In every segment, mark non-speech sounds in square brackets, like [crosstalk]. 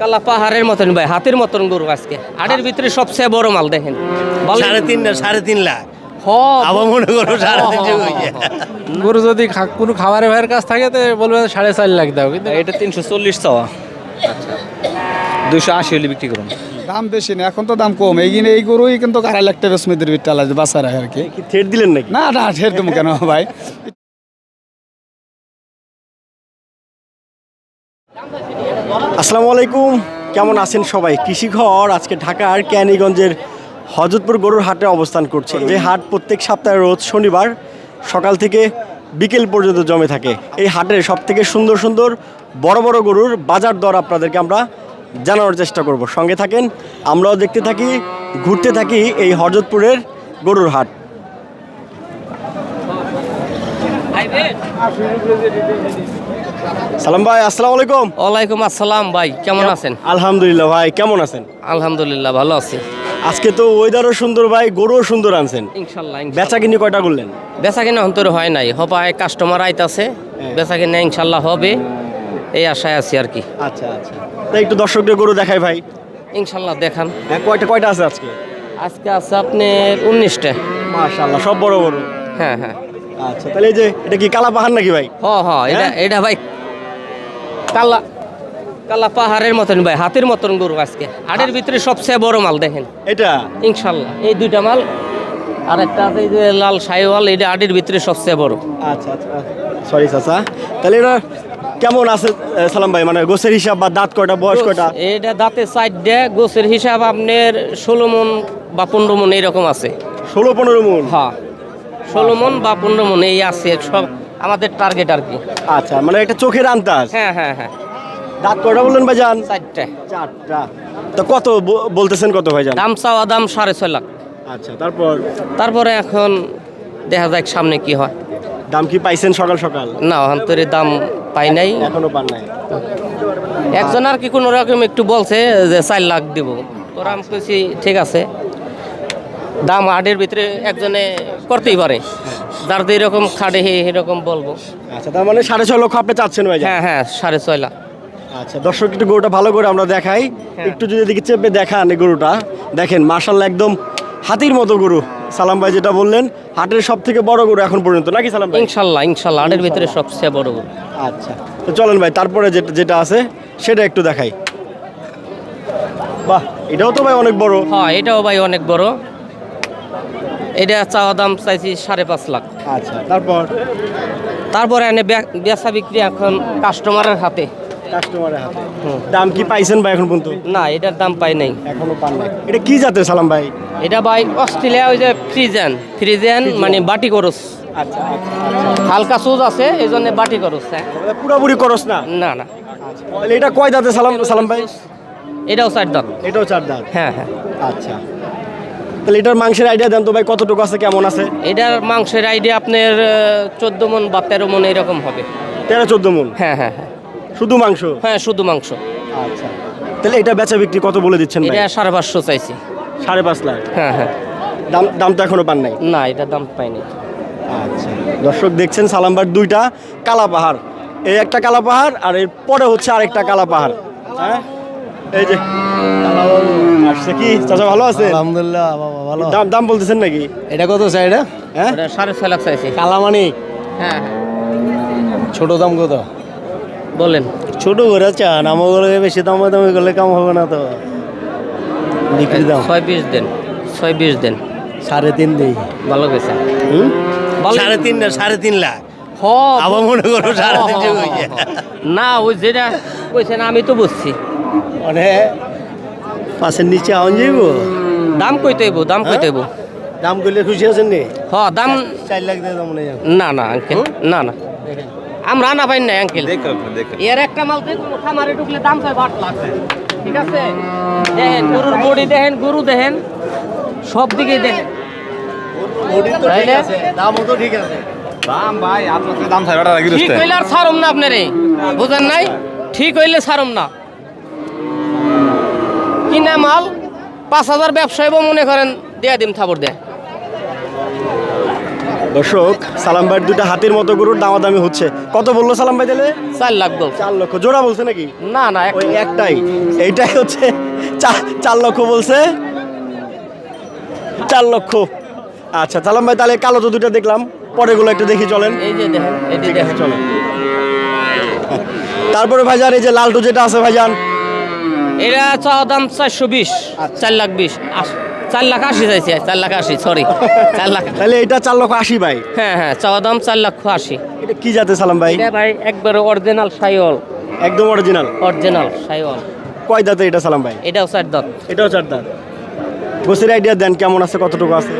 কালা পাহাড়ের মতন ভাই হাতের মতন গরু আজকে। হাটের ভিতরে সবচেয়ে বড় মাল দেখেন। সাড়ে তিন সাড়ে তিন লাখ। গরু যদি কোনো খাবারের ভাইয়ের কাছ থাকে তো বলবে সাড়ে চার লাখ দাও কিন্তু এটা তিনশো চল্লিশ চাওয়া। দুশো আশি হলে বিক্রি করুন। দাম বেশি না এখন তো দাম কম। এই কিনে এই গরুই কিন্তু আড়াই লাখ টাকা স্মিদের বিট্টাল আছে বাচ্চা রাখে আর কি। কি থ্রেট দিলেন নাকি? না না ঠের তুমি কেন ভাই? আসসালামু আলাইকুম। কেমন আছেন সবাই? কৃষি ঘর আজকে ঢাকার ক্যানিগঞ্জের হজরতপুর গরুর হাটে অবস্থান করছে। যে হাট প্রত্যেক সপ্তাহে রোজ শনিবার সকাল থেকে বিকেল পর্যন্ত জমে থাকে। এই হাটের সব থেকে সুন্দর সুন্দর বড় বড় গরুর বাজার দর আপনাদেরকে আমরা জানানোর চেষ্টা করব। সঙ্গে থাকেন, আমরাও দেখতে থাকি, ঘুরতে থাকি এই হজরতপুরের গরুর হাট। সালাম ভাই আসসালামু আলাইকুম। ওয়ালাইকুম আসসালাম ভাই কেমন আছেন? আলহামদুলিল্লাহ ভাই কেমন আছেন? আলহামদুলিল্লাহ ভালো আছি। আজকে তো ওয়েদারও সুন্দর ভাই গরুও সুন্দর আনছেন। ইনশাল্লাহ বেচা কিনি কয়টা করলেন? বেচা কিনা অন্তর হয় নাই হবায় কাস্টমার আইতাছে বেচা কিনা ইনশাল্লাহ হবে এই আশায় আছি আর কি। আচ্ছা আচ্ছা। তাই একটু দর্শকদের গরু দেখাই ভাই। ইনশাল্লাহ দেখান। হ্যাঁ কয়টা কয়টা আছে আজকে? আজকে আছে আপনার উনিশটা। মাশাআল্লাহ সব বড় বড় হ্যাঁ হ্যাঁ। আচ্ছা তাহলে এই যে এটা কি কালা পাহাড় নাকি ভাই? হ হ এটা হ্যাঁ? এটা ভাই কালা কালা পাহাড়ের মতন ভাই হাতের মতন গরু আজকে। হাটের ভিতরে সবচেয়ে বড় মাল দেখেন। এটা? ইনশাল্লাহ এই দুইটা মাল আর একটা আছে এই যে লাল সাইওয়াল এটা হাটের ভিতরে সবচেয়ে বড়। আচ্ছা আচ্ছা সরি চাচা। তাহলে এটা কেমন আছে সালাম ভাই? মানে গোছের হিসাব বা দাঁত কয়টা বয়স কয়টা? এটা দাঁতে সাইড দেয় গোছের হিসাব আপনার ষোলো মন বা পনেরো মন এইরকম আছে। ষোলো পনেরো মন? হ্যাঁ। ষোলো মন বা পনেরো মন এই আছে সব আমাদের টার্গেট আর কি। আচ্ছা মানে একটা চোখের আন্তাজ হ্যাঁ হ্যাঁ হ্যাঁ। দাঁত কয়টা বললেন ভাই জান চারটে। চারটা। তো কত বলতেছেন কত ভাই জান দাম চাওয়া দাম সাড়ে ছয় লাখ। আচ্ছা তারপর? তারপরে এখন দেখা যাক সামনে কি হয়। দাম কি পাইছেন সকাল সকাল? না অন্তরে দাম পাই নাই। এখনও পান নাই। একজন আর কি কোনো রকম একটু বলছে যে চার লাখ দিব। তোরা আমি কইছি ঠিক আছে। দাম হাটের ভিতরে একজনে করতেই পারে। যার যে এরকম খাটে এরকম বলব। আচ্ছা তার মানে সাড়ে ছয় লক্ষ আপনি চাচ্ছেন ভাই হ্যাঁ হ্যাঁ সাড়ে ছয় লাখ। আচ্ছা দর্শক একটু গরুটা ভালো করে আমরা দেখাই। হ্যাঁ। একটু যদি এদিকে চেপে দেখান এই গরুটা। দেখেন মার্শাল্লাহ একদম হাতির মতো গরু। সালাম ভাই যেটা বললেন হাটের সব থেকে বড় গরু এখন পর্যন্ত নাকি সালাম ভাই? ইনশাল্লাহ ইনশাল্লাহ হাটের ভিতরে সবচেয়ে বড় গরু। আচ্ছা তো চলেন ভাই তারপরে যেটা যেটা আছে সেটা একটু দেখাই। বাহ এটাও তো ভাই অনেক বড়। হ্যাঁ এটাও ভাই অনেক বড়। এটা চাওয়া দাম চাইছি সাড়ে পাঁচ লাখ। আচ্ছা তারপর? তারপরে এনে বেচা বিক্রি এখন কাস্টমারের হাতে। কাস্টমারের হাতে। দাম কি পাইছেন ভাই এখন পর্যন্ত? না এটার দাম পাই নাই। এখনও পান নাই। এটা কি জাতের সালাম ভাই? এটা ভাই অস্ট্রেলিয়া ওই যে ফ্রিজেন। ফ্রিজেন মানে বাটি করস। আচ্ছা আচ্ছা হালকা সুজ আছে এই জন্য বাটি করস হ্যাঁ। আচ্ছা পুরোপুরি করস না? না না। এটা কয় দাঁতে সালাম সালাম ভাই? এটাও চার দাম এটাও চার দাঁত? হ্যাঁ হ্যাঁ। আচ্ছা। তাহলে এটার মাংসের আইডিয়া দেন তো ভাই কতটুকু আছে কেমন আছে? এটার মাংসের আইডিয়া আপনার চোদ্দ মন বা তেরো মন এরকম হবে। তেরো চোদ্দ মন? হ্যাঁ হ্যাঁ হ্যাঁ। শুধু মাংস? হ্যাঁ শুধু মাংস। আচ্ছা। তাহলে এটা বেচা বিক্রি কত বলে দিচ্ছেন এটা সাড়ে পাঁচশো চাইছি। সাড়ে পাঁচ লাখ? হ্যাঁ হ্যাঁ। দাম দাম তো এখনও পান নাই? না এটা দাম পাইনি। আচ্ছা। দর্শক দেখছেন সালামবার দুইটা কালা পাহাড়। এই একটা কালা পাহাড় আর এর পরে হচ্ছে আরেকটা কালা পাহাড়। হ্যাঁ? এই যে আসছে কি? চাচা ভালো আছে? আলহামদুলিল্লাহ বাবা ভালো। দাম দাম বলতেছেন নাকি? এটা কত চাই এটা? হ্যাঁ? সাড়ে ছয় লাখ চাইছি। কালামানিক হ্যাঁ হ্যাঁ। ছোট দাম কত? বলেন। ছোট করে চান আমার বেশি দাম দামি করলে কাম হবে না তো। বিক্রি দাম? ছয় বিশ দেন ছয় বিশ দেন। সাড়ে তিন দিই। ভালো গেছে সাড়ে তিন না সাড়ে তিন লাখ? হ আবার মনে করো সাড়ে। হ। না ওই যেটা কইছেন আমি তো বুঝছি। মানে পাশের নিচে আউন যাইব? দাম কইতে হইব দাম কইতে হইব দাম করলে খুশি আছেন নি? হ দাম চার লাখ দিয়ে দাম মনে না না আঙ্কেল না না। আমরা না পাই না আঙ্কেল। এর একটা মাল দেখুন খামারে ঢুকলে দাম চাই বাট লাখ। ঠিক আছে? দেখেন গরুর বডি দেখেন গরু দেখেন সব দিকে দেখেন। তাইলে? দামও তো ঠিক আছে। দাম ভাই আপনার দাম ছাড়া রাখি ঠিক আর ছাড়ম না আপনারে? বুঝেন নাই? ঠিক হইলে ছাড়ম না। কিনা মাল পাঁচ হাজার ব্যবসায়ী মনে করেন দেয়া দিম থাবর দেয়। দর্শক সালাম ভাইয়ের দুটা হাতির মতো গরুর দামাদামি হচ্ছে। কত বলল সালাম ভাই তাহলে? চার লাখ বল চার লক্ষ। জোড়া বলছে নাকি? না না ওই একটাই। এইটাই হচ্ছে চার লক্ষ বলছে। চার লক্ষ। আচ্ছা সালাম ভাই তাহলে কালো তো দুটো দেখলাম। পরেগুলো একটু দেখি চলেন। এই যে দেখেন এই যে দেখেন। চলেন। তারপরে ভাইজান এই যে লালটু যেটা আছে ভাইজান। এটা চাওয়া দাম চারশো বিশ চার লাখ বিশ চার লাখ আশি চাইছি চার লাখ আশি সরি [laughs] চার লাখ। তাহলে এটা চার লক্ষ আশি ভাই। হ্যাঁ হ্যাঁ চাওয়া দাম চার লক্ষ আশি। এটা কি জাতে সালাম ভাই? এটা ভাই একবারে অরিজিনাল সাইওয়াল একদম অরিজিনাল অরিজিনাল সাইওয়াল কয় দাঁতে এটা সালাম ভাই? এটাও চার দাঁত। এটাও চার দাঁত। গোসের আইডিয়া দেন কেমন আছে কতটুকু আছে?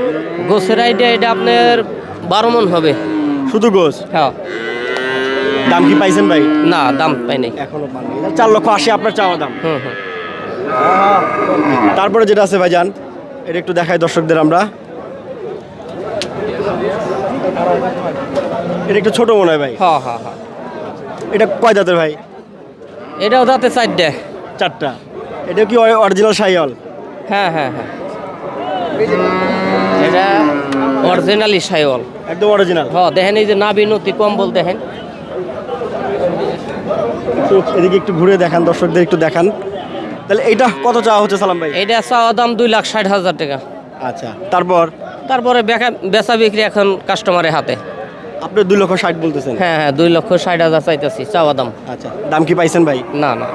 গোসের আইডিয়া এটা আপনার বারো মন হবে। শুধু গোস? হ্যাঁ। দাম কি পাইছেন ভাই? না দাম পাই নাই। এখনও পাননি চার লক্ষ আশি আপনার চাওয়া দাম। হুম হুম। তারপরে যেটা আছে ভাইজান এটা একটু দেখাই দর্শকদের আমরা। এটা একটু ছোট মনে হয় ভাই। হ্যাঁ হ্যাঁ হ্যাঁ। এটা কয় দাঁতের ভাই? এটাও দাঁতে চারটে। চারটা। এটা কি অরিজিনাল সাইয়াল? হ্যাঁ হ্যাঁ হ্যাঁ। এটা অরিজিনালি সাইওয়াল একদম অরিজিনাল হ্যাঁ দেখেন এই যে নাবি নতি কম্বল দেখেন। একটু এদিকে একটু ঘুরে দেখান দর্শকদের একটু দেখান। তাহলে এইটা কত চাওয়া হচ্ছে সালাম ভাই? এটা চাওয়া দাম দুই লাখ ষাট হাজার টাকা। আচ্ছা তারপর? তারপরে বেচা বিক্রি এখন কাস্টমারের হাতে। আপনি দুই লক্ষ ষাট বলতেছেন? হ্যাঁ হ্যাঁ দুই লক্ষ ষাট হাজার চাইতেছি চাওয়া দাম। আচ্ছা দাম কি পাইছেন ভাই? না না।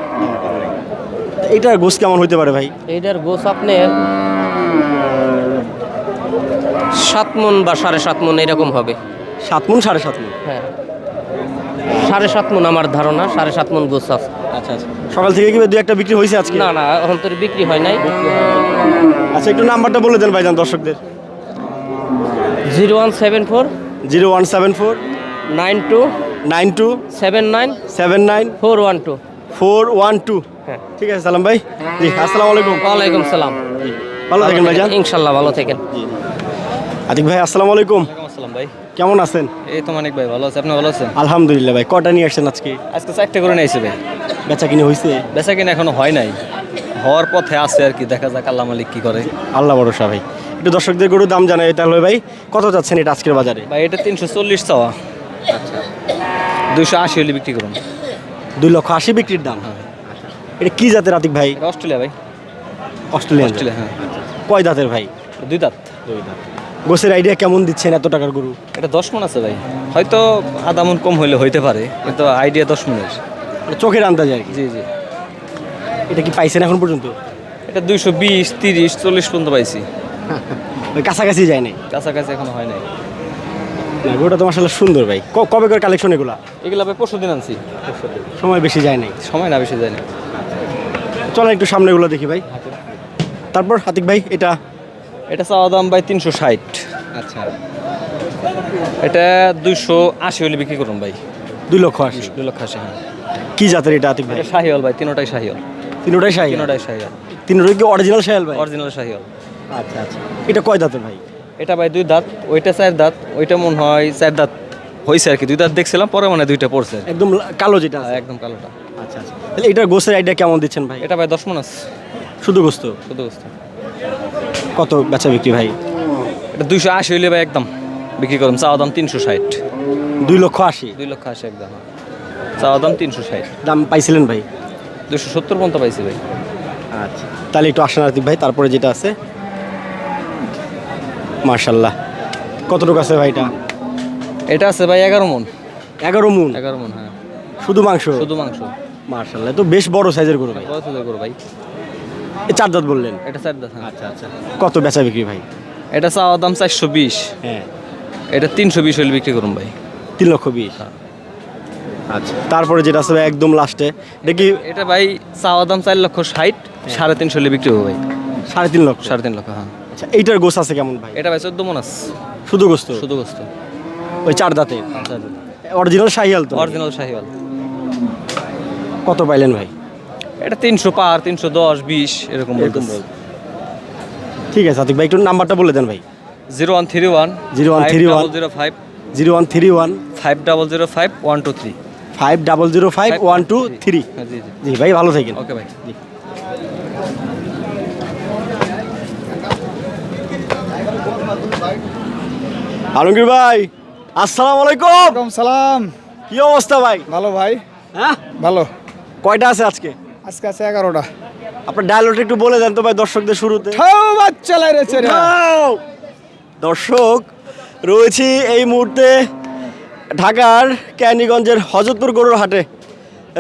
এইটার গোস কেমন হইতে পারে ভাই? এইটার গোস আপনার সাত মন বা সাড়ে সাত মন এরকম হবে। সাত মন সাড়ে সাত মন? হ্যাঁ। সাড়ে সাত মন আমার ধারণা সাড়ে সাত মন গোছ আছে। আচ্ছা আচ্ছা। সকাল থেকে কি দুই একটা বিক্রি হয়েছে আজকে? না না এখন তো বিক্রি হয় নাই। আচ্ছা একটু নাম্বারটা বলে দেন ভাইজান দর্শকদের। Zero one seven four zero one seven four nine two nine two seven nine seven nine four one two. Four one two. হ্যাঁ। ঠিক আছে সালাম ভাই। জি আসসালামু আলাইকুম। ওয়ালাইকুম সালাম। ভালো থাকেন ভাইজান? ইনশাল্লাহ ভালো থাকেন। আতিক ভাই আসসালামু আলাইকুম। আসসালাম ভাই। কেমন আছেন? এই তো মানিক ভাই ভালো আছে। আপনি ভালো আছেন? আলহামদুলিল্লাহ ভাই কটা নিয়ে আসছেন আজকে? আজকে চারটে করে নিয়েছি ভাই। বেচা কিনে হয়েছে বেচা কিনা এখনও হয় নাই। হওয়ার পথে আছে আর কি দেখা যাক আল্লাহ মালিক কি করে। আল্লাহ ভরসা ভাই। একটু দর্শকদের গরুর দাম জানাই তাহলে ভাই কত যাচ্ছেন এটা আজকের বাজারে? ভাই এটা তিনশো চল্লিশ চাওয়া। দুইশো আশি হলে বিক্রি করুন। দুই লক্ষ আশি বিক্রির দাম? এটা কি জাতের আতিক ভাই? অস্ট্রেলিয়া ভাই। অস্ট্রেলিয়ান জাত। অস্ট্রেলিয়া হ্যাঁ। কয় দাঁতের ভাই? দুই দাঁত। দুই দাঁত। গোসের আইডিয়া কেমন দিচ্ছেন এত টাকার গরু? এটা দশ মন আছে ভাই। হয়তো আধা মন কম হইলে হইতে পারে কিন্তু আইডিয়া দশ মনের। এটা চোখের আন্দাজ আর জি জি। এটা কি পাইছেন এখন পর্যন্ত? এটা দুইশো বিশ তিরিশ চল্লিশ পর্যন্ত পাইছি। কাছাকাছি যায় নাই? কাছাকাছি এখনও হয় নাই। না গরুটা তো আসলে সুন্দর ভাই। কবে করে কালেকশন এগুলা? এগুলো ভাই পরশু দিন আনছি। সময় বেশি যায় নাই। সময় না বেশি যায় না। চলেন একটু সামনে এগুলো দেখি ভাই। তারপর হাতিক ভাই এটা এটা চাওয়া দাম ভাই তিনশো ষাট। আচ্ছা। এটা দুইশো আশি হলে বিক্রি করুন ভাই। দুই লক্ষ আশি। দুই লক্ষ আশি হ্যাঁ। কি জাতের এটা আতিক ভাই? এটা শাহিওয়াল ভাই তিনোটাই শাহিওয়াল। তিনোটাই শাহি তিনোটাই শাহিওয়াল। তিনোটাই কি অরিজিনাল শাহিল ভাই? অরিজিনাল শাহিওয়াল। আচ্ছা আচ্ছা। এটা কয় দাঁতের ভাই? এটা ভাই দুই দাঁত ওইটা চার দাঁত ওইটা মনে হয় চার দাঁত হয়েছে আর কি। দুই দাঁত দেখছিলাম পরে মানে দুইটা পড়ছে। একদম কালো যেটা একদম কালোটা। আচ্ছা আচ্ছা। তাহলে এটার গোসের আইডিয়া কেমন দিচ্ছেন ভাই? এটা ভাই দশ মন আছে। শুধু গোস্ত? শুধু বুঝতে কত বেচা বিক্রি ভাই? এটা দুইশো আশি হইলে ভাই একদম বিক্রি করুন চাওয়া দাম তিনশো ষাট। দুই লক্ষ আশি? দুই লক্ষ আশি একদম। চাওয়া দাম তিনশো ষাট। দাম পাইছিলেন ভাই? দুশো সত্তর পর্যন্ত পাইছি ভাই। আচ্ছা তাহলে একটু আসেন আতিক ভাই তারপরে যেটা আছে। মার্শাল্লাহ কতটুকু আছে ভাই এটা? এটা আছে ভাই এগারো মন। এগারো মুন? এগারো মন হ্যাঁ। শুধু মাংস? শুধু মাংস। মার্শাল্লাহ তো বেশ বড় সাইজের গরু ভাই। কত করে ভাই। এ চার দাঁত বললেন। এটা চার দাঁত হ্যাঁ। আচ্ছা আচ্ছা। কত বেচা বিক্রি ভাই? এটা চাওয়া দাম চারশো বিশ। হ্যাঁ। এটা তিনশো বিশ হলে বিক্রি করুন ভাই। তিন লক্ষ বিশ? আচ্ছা তারপরে যেটা আছে ভাই একদম লাস্টে দেখি এটা ভাই চাওয়া দাম চার লক্ষ ষাট সাড়ে তিনশো হলে বিক্রি হবে ভাই। সাড়ে তিন লক্ষ? সাড়ে তিন লক্ষ হ্যাঁ। আচ্ছা এইটার গোস আছে কেমন ভাই? এটা ভাই চোদ্দ মন আছে শুধু গোস্ত? শুধু গোস্ত। ওই চার দাঁতে? অরিজিনাল শাহিয়াল তো? অরিজিনাল শাহিওয়াল। কত পাইলেন ভাই? এটা তিনশো পার তিনশো দশ বিশ এরকম। ঠিক আছে আতিক ভাই একটু নাম্বারটা বলে দেন ভাই। Zero one three one 0131 zero five. Zero one three one five double zero five one two three. Five double zero five one two three. হ্যাঁ জি জি। জি ভাই ভালো থাকেন। ওকে ভাই। আলমগীর ভাই আসসালামু আলাইকুম। ওয়ালাইকুম সালাম। কি অবস্থা ভাই? ভালো ভাই। হ্যাঁ? ভালো। কয়টা আছে আজকে? আজকে আছে এগারোটা। আপনার ডায়লগটা একটু বলে দেন তো ভাই দর্শকদের শুরুতে। ঠাউ বাচ্চা লাইরেছে রে উঠাও! দর্শক রয়েছি এই মুহূর্তে ঢাকার ক্যানিগঞ্জের হজরতপুর গরুর হাটে।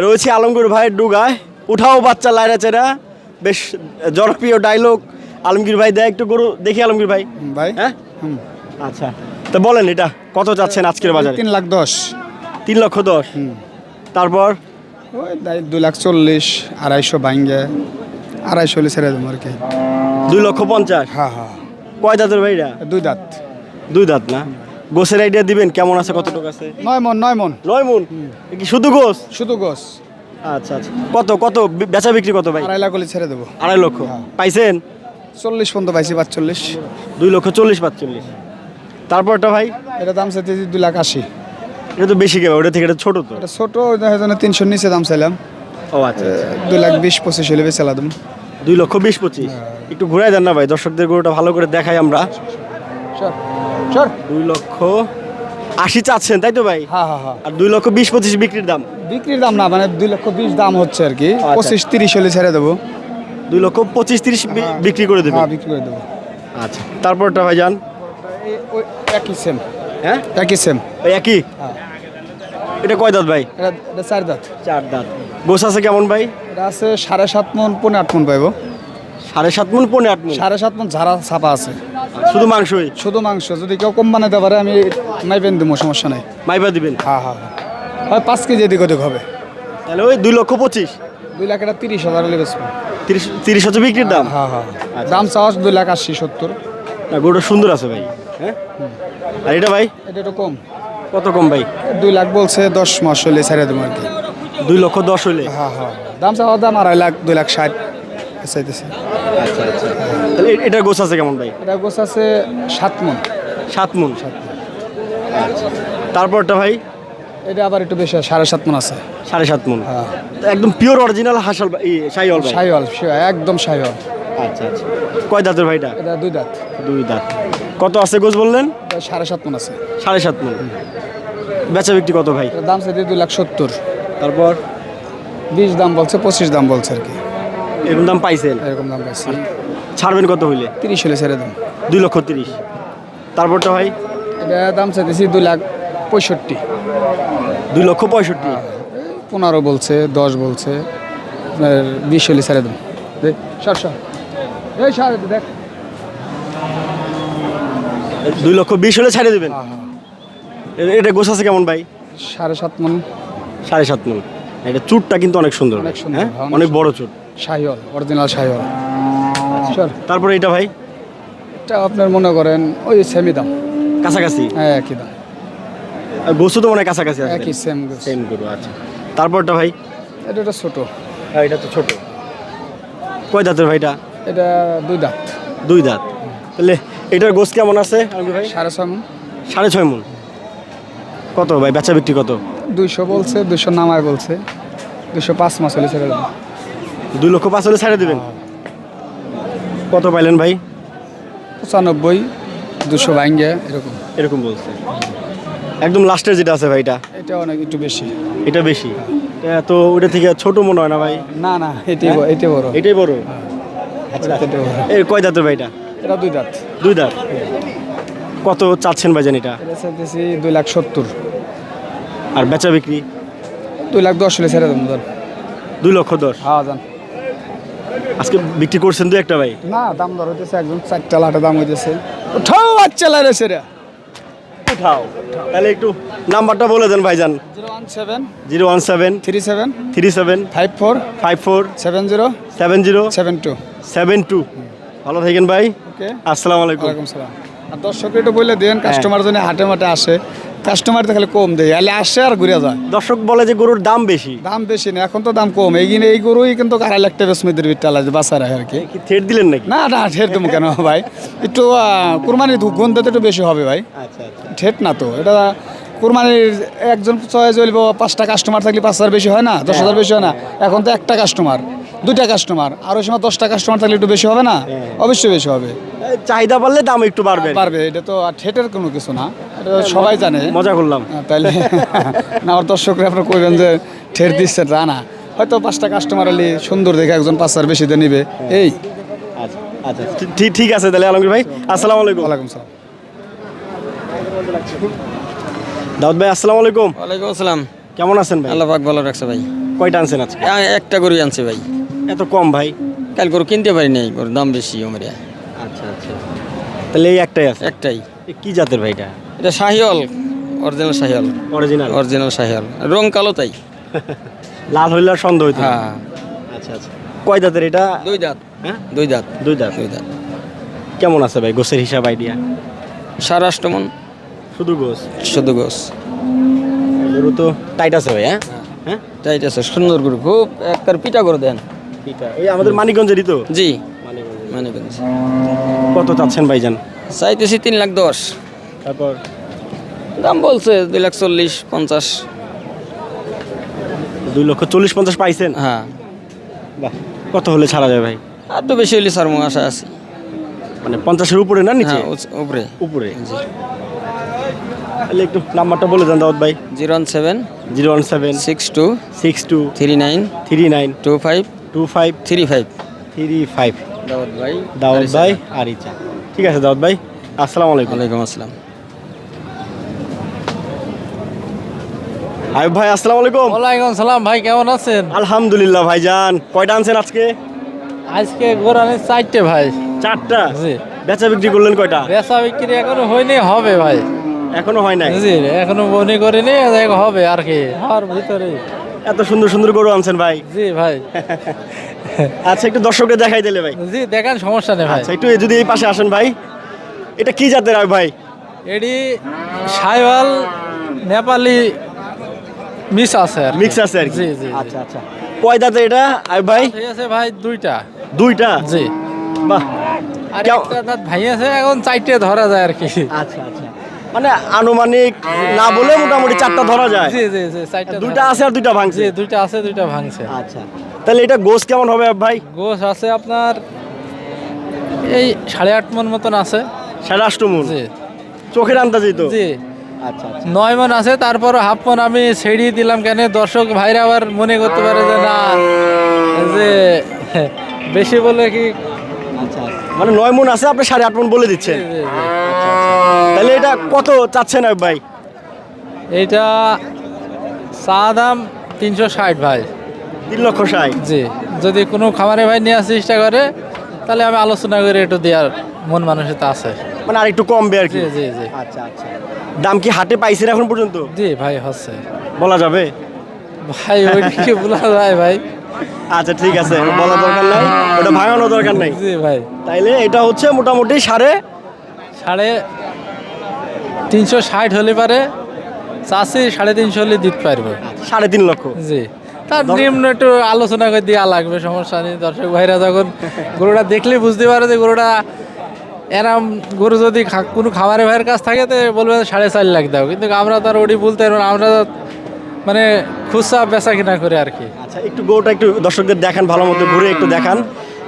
রয়েছি আলমগীর ভাইয়ের ডুগায়। উঠাও বাচ্চা লাইরা চেরা বেশ জনপ্রিয় ডায়লগ আলমগীর ভাই দেয় একটু গরু দেখি আলমগীর ভাই। ভাই। হ্যাঁ। আচ্ছা তো বলেন এটা কত চাচ্ছেন আজকের বাজারে? তিন লাখ দশ। তিন লক্ষ দশ। তারপর? ওই দাই দুই লাখ চল্লিশ আড়াইশো ভাঙ্গে আড়াইশো হলে ছেড়ে দেবো আর কি। দুই লক্ষ পঞ্চাশ? হ্যাঁ হ্যাঁ। কয় দাঁতের ভাইরা? দুই দাঁত। দুই দাঁত না? গোসের আইডিয়া দিবেন কেমন আছে কতটুকু আছে? নয় মন নয় মন। নয় মন? কি শুধু গোস শুধু গোস আচ্ছা আচ্ছা। কত কত? বেচা বিক্রি কত ভাই? আড়াই লাখ হলে ছেড়ে দেবো। আড়াই লক্ষ। হ্যাঁ। পাইছেন? চল্লিশ পর্যন্ত পাইছি পাঁচচল্লিশ দুই লক্ষ চল্লিশ পাঁচচল্লিশ তারপরটা ভাই? এটা দাম চাইতেছি দুই লাখ আশি। এটা তো বেশি কেবে ওটা থেকে এটা ছোট তো? এটা ছোটো দেখা যায় তিনশোর নিচে দাম চাইলাম। ও আচ্ছা আচ্ছা। দুই লাখ বিশ পঁচিশ হলে বেচালা দাম দুই লক্ষ বিশ পঁচিশ? একটু ঘুরাই দেন না ভাই দর্শকদের গরুটা ভালো করে দেখাই আমরা। দুই লক্ষ আশি চাচ্ছেন তাই তো ভাই? হ্যাঁ হ্যাঁ হ্যাঁ আর দুই লক্ষ বিশ পঁচিশ বিক্রির দাম? বিক্রির দাম না মানে দুই লক্ষ বিশ দাম হচ্ছে আর কি। আচ্ছা। পঁচিশ তিরিশ হলে ছেড়ে দেবো। দুই লক্ষ পঁচিশ তিরিশ বিক্রি করে দেবেন? হ্যাঁ বিক্রি করে দেবো। আচ্ছা তারপরটা ভাই যান একই সেম হ্যাঁ? একই সেম ওই একই? হ্যাঁ। এটা কয় দাঁত ভাই? এটা চার দাঁত। চার দাঁত। গোস আছে কেমন ভাই? এটা আছে সাড়ে সাত মন পনেরো আট মন পাইবো সাড়ে সাত মন পনেরো আট মন? সাড়ে সাত মন ঝাড়া ছাপা আছে। শুধু মাংসই? শুধু মাংস যদি কেউ কম বানাইতে পারে আমি মাইপেন দেবো সমস্যা নাই। মাইবা দিবেন? হ্যাঁ হ্যাঁ হ্যাঁ। পাঁচ কেজি এদিক ওদিক হবে। তাহলে ওই দুই লক্ষ পঁচিশ? দুই লাখ এটা তিরিশ হাজার হলে বেচবো। তিরিশ তিরিশ হচ্ছে বিক্রির দাম? হ্যাঁ হ্যাঁ দাম চাওয়া দুই লাখ আশি সত্তর। না গরুটা সুন্দর আছে ভাই। হ্যাঁ? আর এটা ভাই? এটা একটু কম। কত কম ভাই? দুই লাখ বলছে দশ মাস হলে ছেড়ে দেবো আর কি। দুই লক্ষ দশ হইলে? হ্যাঁ হ্যাঁ। দাম চাওয়া দাম আড়াই লাখ দুই লাখ ষাট চাইতেছে। তাহলে এ- এটার গোছ আছে কেমন ভাই? এটা গোছ আছে সাত মন। সাত মন? আচ্ছা। তারপরটা ভাই? এটা আবার একটু বেশি সাড়ে সাত মন আছে। সাড়ে সাত মন। হ্যাঁ। একদম পিওর অরিজিনাল হাসাল ভাই সাইওয়াল একদম সাইওয়াল আচ্ছা আচ্ছা। কয় দাঁতের ভাইটা? এটা দুই দাঁত। দুই দাঁত। কত আছে গোছ বললেন? সাড়ে সাত মন আছে। সাড়ে সাত মন। বেচা বিক্রি কত ভাই? দাম চাইতে দুই লাখ সত্তর। তারপর? বিশ দাম বলছে পঁচিশ দাম বলছে আর কি। এরকম দাম পাইছেন? এরকম দাম পাইছি। ছাড়বেন কত হইলে? তিরিশ হলে ছেড়ে দাম দুই লক্ষ তিরিশ। তারপরটা ভাই? এটা দাম চাইতেছি দুই লাখ পঁয়ষট্টি। দুই লক্ষ পঁয়ষট্টি। পনেরো বলছে দশ বলছে আপনার বিশ হলে ছেড়ে দাম সর। এই সর দেখ। দুই লক্ষ বিশ হলে ছাড়ে দেবেন? এ- এটা গোছ আছে কেমন ভাই? সাড়ে সাত মন। সাড়ে সাত মন। এটা চুটটা কিন্তু অনেক সুন্দর অনেক সুন্দর, হ্যাঁ? হ্যাঁ, অনেক বড় চুট। শাহিওয়াল অরিজিনাল শাহিওয়াল। তারপরে এটা ভাই? এটা আপনার মনে করেন ওই সেমি দাম। কাছাকাছি? হ্যাঁ একই দাম। গোছও তো মনে হয় কাছাকাছি আছে। একই সেম সেম গরু আচ্ছা। তারপরটা ভাই? এটা ছোটো। হ্যাঁ এটা তো ছোট। কয় দাঁতের ভাইটা এটা দুই দাঁত। দুই দাঁত। তাহলে এটার গোছ কেমন আছে? ভাই সাড়ে ছয় মন। সাড়ে ছয় মন। কত ভাই? বেচা বিক্রি কত? দুইশো বলছে দুইশো নামায় বলছে। দুইশো পাঁচ মাস হলে ছেড়ে দেবেন দুই লক্ষ পাঁচ হলে ছাড়ে দেবেন? কত পাইলেন ভাই? পঁচানব্বই দুশো ভাঙ্গে এরকম। এরকম বলছে। একদম লাস্টের যেটা আছে ভাই এটা? এটা অনেক একটু বেশি। এটা বেশি? তো ওটা থেকে ছোট মনে হয় না ভাই? না না এটাই এটাই বড়। এটাই বড়? এর কয় দাঁতের ভাই এটা? এটা দুই দাঁত দুই দাঁত কত চাচ্ছেন ভাই জানি এটা? চাইতেছি দুই লাখ সত্তর। আর বেচা বিক্রি? দুই লাখ দশ হলে ছেড়ে ধর। দুই লক্ষ দশ। হ্যাঁ জান। আজকে বিক্রি করছেন দু একটা ভাই? না দাম দর হইতেছে একদম চারটা লাটে দাম হইতেছে। ওঠাও বাচ্চা লাইরেছে রে উঠাও। তাহলে একটু নাম্বারটা বলে দেন ভাইজান। Zero one seven zero one seven three seven three seven five four five four seven zero seven zero seven two seven two. ভালো থাকেন ভাই। ওকে। আসসালামু আলাইকুম। ওয়ালাইকুম সালাম। আর দর্শক একটু বললে দেন কাস্টমার জন্য হাটে মাঠে আসে কাস্টমার তো খালি কম দেয় আলে আসে আর ঘুরে যায়। দর্শক বলে যে গরুর দাম বেশি। দাম বেশি না এখন তো দাম কম। এই কিনে এই গরুই কিন্তু আড়াই লাখ টাকা স্মিদের বিটটা লাগে বাসার আর কি। থ্রেট দিলেন নাকি? না না ঠেট দেবো কেন ভাই? একটু কুরবানির গন্ধ তো একটু বেশি হবে ভাই। আচ্ছা আচ্ছা। ঠেট না তো এটা কুরবানির একজন ছয় হইব পাঁচটা কাস্টমার থাকলে পাঁচ হাজার বেশি হয় না দশ হাজার বেশি হয় না। এখন তো একটা কাস্টমার দুইটা কাস্টমার আর ওই সময় দশটা কাস্টমার থাকলে একটু বেশি হবে না? অবশ্যই বেশি হবে। চাহিদা বাড়লে দাম একটু বাড়বে। পারবে এটা তো আর ঠেটের কোনো কিছু না। এটা সবাই জানে। মজা করলাম। হ্যাঁ, তাইলে [laughs] না আমার দর্শকরা আপনার কইবেন যে ঠের দিচ্ছে তা না। হয়তো পাঁচটা কাস্টমার এলে সুন্দর দেখে একজন পাঁচ হাজার বেশি দিয়ে নিবে। এই। আচ্ছা আচ্ছা। ঠিক ঠিক আছে তাহলে আলমগীর ভাই। আসসালামু আলাইকুম। ওয়ালাইকুম সালাম। দাউদ ভাই আসসালামু আলাইকুম। ওয়ালাইকুম আসসালাম। কেমন আছেন ভাই? আল্লাহ পাক ভালো রাখছে ভাই। কয়টা আনছেন আজকে? একটা গরু আনছে ভাই। এত কম ভাই? কাল গরু কিনতে পারি নাই গরুর দাম বেশি ওমরে। আচ্ছা আচ্ছা। তাহলে এই একটাই আছে? একটাই। কি জাতের ভাই এটা? এটা Sahiwal original Sahiwal original original Sahiwal রং কালো তাই। [laughs] লাল হইলে আর সন্দেহ হইতো। হ্যাঁ। আচ্ছা আচ্ছা। কয় দাঁতের এটা? দুই দাঁত হ্যাঁ? দুই দাঁত দুই দাঁত দুই দাঁত কেমন আছে ভাই গোসের হিসাব আইডিয়া? সাড়ে আষ্টমন শুধু গোস? শুধু গোস। গরু তো টাইট আছে ভাই হ্যাঁ? হ্যাঁ। তাই আছে সুন্দর গরু খুব একবার পিঠা করে দেন। পিঠা। ওই আমাদের মানিকগঞ্জেরই তো? জি। মানিকগঞ্জ। কত চাচ্ছেন ভাইজান? চাইতেছি তিন লাখ দশ। তারপর? দাম বলছে দুই লাখ চল্লিশ পঞ্চাশ। দুই লক্ষ চল্লিশ পঞ্চাশ পাইছেন? হ্যাঁ। বাহ কত হলে ছাড়া যায় ভাই? আর তো বেশি হইলে সার আশা আছে। মানে পঞ্চাশের উপরে না নিচে? হ্যাঁ উপরে। উপরে। তাহলে একটু নাম্বারটা বলে দেন দাউদ ভাই। Zero one seven zero one seven six two six two three nine three nine two five two five three five three five. দাওয়াত ভাই দাউদ ভাই আর ইচ্ছা ঠিক আছে দাউদ ভাই আসসালামু আলাইকুম। ওয়ালাইকুম আসসালাম। আয়ুব ভাই আসসালামু আলাইকুম। ওয়ালাইকুম সালাম ভাই কেমন আছেন? আলহামদুলিল্লাহ ভাইজান কয়টা আনছেন আজকে? আজকে গোরানি চারটে ভাই। চারটা? জি। বেচা বিক্রি করলেন কয়টা? বেচা বিক্রি এখনও হয়নি হবে ভাই। এখনও হয় নাই? জি এখনও মনে করিনি দেখ হবে আর কি আর ভিতরে। এত সুন্দর সুন্দর গরু আনছেন ভাই। জি ভাই। [laughs] আচ্ছা একটু দর্শককে দেখাই দিলে ভাই। জি দেখান সমস্যা নেই ভাই। আচ্ছা একটু যদি এই পাশে আসেন ভাই। এটা কি জাতের ভাই? এডি সাইওয়াল নেপালি মিস আছে আর মিক্স আছে আর জি জি আচ্ছা আচ্ছা। কয় দাঁতের এটা আয়ুব ভাই? আছে ভাই দুইটা। দুইটা? জি। বাহ। আর একটা দাঁত ভাই আছে এখন চারটে ধরা যায় আর কি। আচ্ছা আচ্ছা। মানে আনুমানিক না বলে মোটামুটি চারটা ধরা যায়। জি জি জি চারটা দুইটা আছে আর দুইটা ভাঙছে। জি দুইটা আছে দুইটা ভাঙছে। আচ্ছা। তাহলে এটা গোস কেমন হবে ভাই? গোস আছে আপনার এই সাড়ে আট মন মতন আছে। সাড়ে আষ্টমুন জি। চোখের আন্দাজই তো? জি। আচ্ছা আচ্ছা। নয় মন আছে তারপর হাফ মন আমি ছেড়িয়ে দিলাম কেন? দর্শক ভাইরা আবার মনে করতে পারে যে না যে বেশি বলে কি আচ্ছা। মানে নয় মন আছে আপনি সাড়ে আট মন বলে দিচ্ছেন। তাহলে এটা কত চাচ্ছেন ভাই? এইটা চা দাম তিনশো ষাট ভাই। তিন লক্ষ ষাট। জি যদি কোনো খামারে ভাই নিয়ে নেওয়ার চেষ্টা করে তাহলে আমি আলোচনা করে একটু দেওয়ার মন মানুষের তো আছে। মানে আর একটু কমবে আর কি। জি জি আচ্ছা আচ্ছা। দাম কি হাটে পাইছেন এখন পর্যন্ত? জি ভাই হচ্ছে। বলা যাবে। ভাই ওইটা কি বলা যায় ভাই। আচ্ছা ঠিক আছে। বলা দরকার নাই। ওটা ভাঙানো দরকার নাই। জি ভাই। তাইলে এটা হচ্ছে মোটামুটি সাড়ে সাড়ে তিনশো ষাট হলে পারে। চাষি সাড়ে তিনশো হলে দিতে পারবে। সাড়ে তিন লক্ষ। জি। তার নিম্ন একটু আলোচনা করে দেওয়া লাগবে সমস্যা নেই। দর্শক ভাইরা যখন [laughs] গরুটা দেখলে বুঝতে পারে যে গরুটা এরাম গরু যদি কোনো খামারে ভাইয়ের কাছ থাকে তো বলবে সাড়ে চার লাখ দাও। কিন্তু আমরা তো আর ওটি বলতে পারব আমরা মানে খুচরা বেচা কিনা করে আর কি। আচ্ছা একটু গরুটা একটু দর্শকদের দেখান ভালো মতো ঘুরে একটু দেখান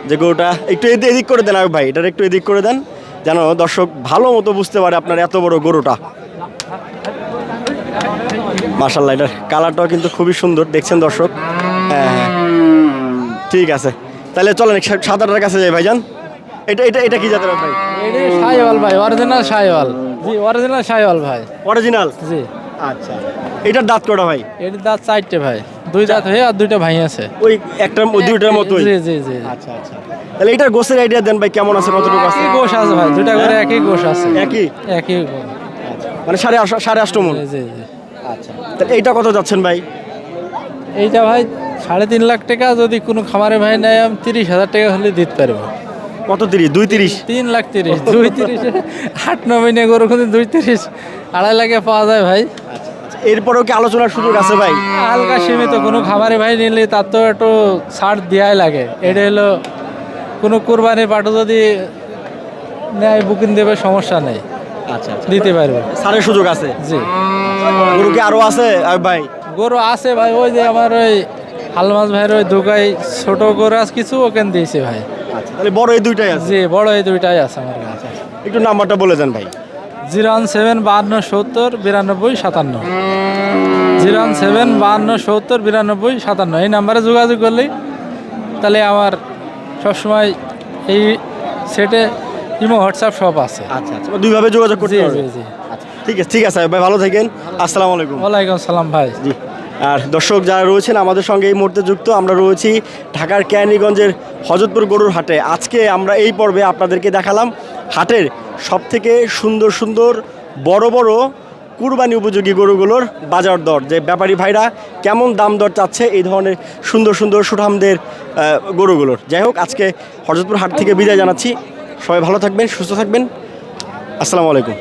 যে গরুটা একটু এদি- এদিক করে দেন আয়ুব ভাই এটার একটু এদিক করে দেন যেন দর্শক ভালো মতো বুঝতে পারে আপনার এত বড় গরুটা। মার্শাল্লাহ এটার কালারটাও কিন্তু খুবই সুন্দর দেখছেন দর্শক? হ্যাঁ হ্যাঁ। ঠিক আছে তাহলে চলেন সা- সাদাটার কাছে যাই ভাইজান। এটা এটা এটা কি জাতের ভাই? এটি সাইওয়াল ভাই অরিজিনাল সাইওয়াল জি অরিজিনাল সাইওয়াল ভাই। অরিজিনাল জি। আচ্ছা। এটার দাঁত কটা ভাই? এটির দাঁত চারটে ভাই। দুই দাঁত হয়ে আর দুইটা ভাই আছে। ওই একটা দুইটার মতোই? জি জি জি। আচ্ছা আচ্ছা। তাহলে এটার গোসের আইডিয়া দেন ভাই কেমন আছে কতটুকু আছে? গোশ আছে ভাই দুটা করে একই গোশ আছে। একই? একই মানে সাড়ে আট সাড়ে আষ্ট মন? জি জি। আচ্ছা তাহলে এইটা কত যাচ্ছেন ভাই? এইটা ভাই সাড়ে তিন লাখ টাকা যদি কোনো খামারে ভাই নেয় আমি তিরিশ হাজার টাকা হলে দিতে পারব। কত তিরিশ? দুই তিরিশ? তিন লাখ তিরিশ। দুই তিরিশ। আট ন নমিনে গরু কিন্তু দুই তিরিশ। আড়াই লাখে পাওয়া যায় ভাই। এরপরেও কি আলোচনার সুযোগ আছে ভাই? হালকা সীমিত কোনো খামারে ভাই নিলে তার তো একটু ছাড় দেওয়াই লাগে। এটা হলো কোনো কোরবানি পাঠও যদি নেয় বুকিং দেবে সমস্যা নেই। আচ্ছা আচ্ছা। দিতে পারবে। সারের সুযোগ আছে? জি। গরু কি আরও আছে? ভাই। গরু আছে ভাই ওই যে আমার ওই আলমাজ ভাইয়ের ওই দুগাই ছোট গরু আছে কিছু ওখান দিয়েছে ভাই। আচ্ছা তাহলে বড় এই দুইটাই আছে? জি বড় এই দুইটাই আছে আমার কাছে। একটু নাম্বারটা বলে যান ভাই। জিরো ওয়ান সেভেন বাহান্ন সত্তর বিরানব্বই সাতান্ন। জিরো ওয়ান সেভেন বাহান্ন সত্তর বিরানব্বই সাতান্ন। এই নাম্বারে যোগাযোগ করলেই তাহলে আমার সবসময় এই সেটে ইমো হোয়াটসঅ্যাপ সব আছে। আচ্ছা আচ্ছা দুইভাবে যোগাযোগ করতে জি জি জি। আচ্ছা ঠিক আছে ঠিক আছে ভাই ভালো থাকেন। আসসালামু আলাইকুম। ওয়ালাইকুম সালাম ভাই। জি আর দর্শক যারা রয়েছেন আমাদের সঙ্গে এই মুহূর্তে যুক্ত আমরা রয়েছি ঢাকার কেরানীগঞ্জের হজরতপুর গরুর হাটে। আজকে আমরা এই পর্বে আপনাদেরকে দেখালাম হাটের সব থেকে সুন্দর সুন্দর বড় বড় কুরবানি উপযোগী গরুগুলোর বাজার দর। যে ব্যাপারী ভাইরা কেমন দাম দর চাচ্ছে এই ধরনের সুন্দর সুন্দর সুঠামদের গরুগুলোর। যাই হোক, আজকে হজরতপুর হাট থেকে বিদায় জানাচ্ছি। সবাই ভালো থাকবেন, সুস্থ থাকবেন। আসসালামু আলাইকুম।